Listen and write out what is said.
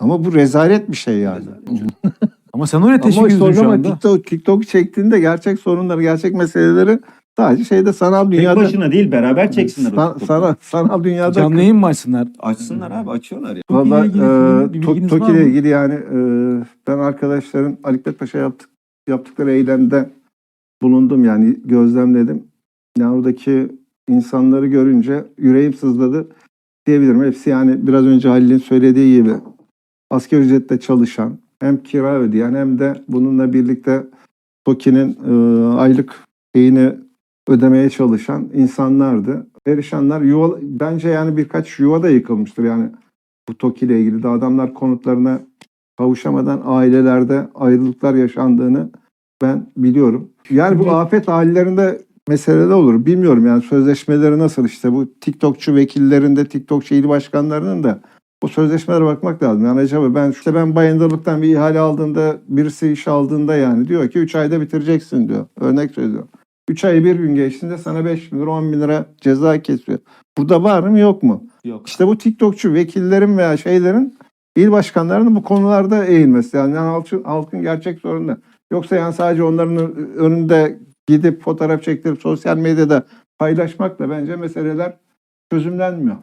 Ama bu rezalet bir şey yani. Ama sen oraya teşvik işte ediyorsun şu anda. TikTok, TikTok çektiğinde gerçek sorunları, gerçek meseleleri sadece şeyde sanal Tek dünyada başına değil beraber çeksinler. san- sanal, sanal dünyada Canlı yayın mı açsınlar? Açsınlar abi açıyorlar ya. Valla ilgili e, Toki ile ilgili yani e, ben arkadaşların Ali Hikmet Paşa yaptık, yaptıkları eylemde bulundum yani gözlemledim. Yani oradaki insanları görünce yüreğim sızladı diyebilirim. Hepsi yani biraz önce Halil'in söylediği gibi asgari ücretle çalışan hem kira ödeyen hem de bununla birlikte Toki'nin e, aylık şeyini ödemeye çalışan insanlardı. Perişanlar yuva, bence yani birkaç yuva da yıkılmıştır yani bu TOKİ ile ilgili de adamlar konutlarına kavuşamadan ailelerde ayrılıklar yaşandığını ben biliyorum. Yani bu afet hallerinde meselede olur. Bilmiyorum yani sözleşmeleri nasıl işte bu TikTokçu vekillerinde, TikTokçu il başkanlarının da o sözleşmelere bakmak lazım. Yani acaba ben işte ben bayındırlıktan bir ihale aldığında birisi iş aldığında yani diyor ki 3 ayda bitireceksin diyor. Örnek söylüyorum. 3 ay bir gün geçtiğinde sana 5 bin lira 10 bin lira ceza kesiyor. Burada var mı yok mu? Yok. İşte bu TikTokçu vekillerin veya şeylerin il başkanlarının bu konularda eğilmesi. Yani, yani halkın, halkın gerçek sorunu. Yoksa yani sadece onların önünde gidip fotoğraf çektirip sosyal medyada paylaşmakla bence meseleler çözümlenmiyor.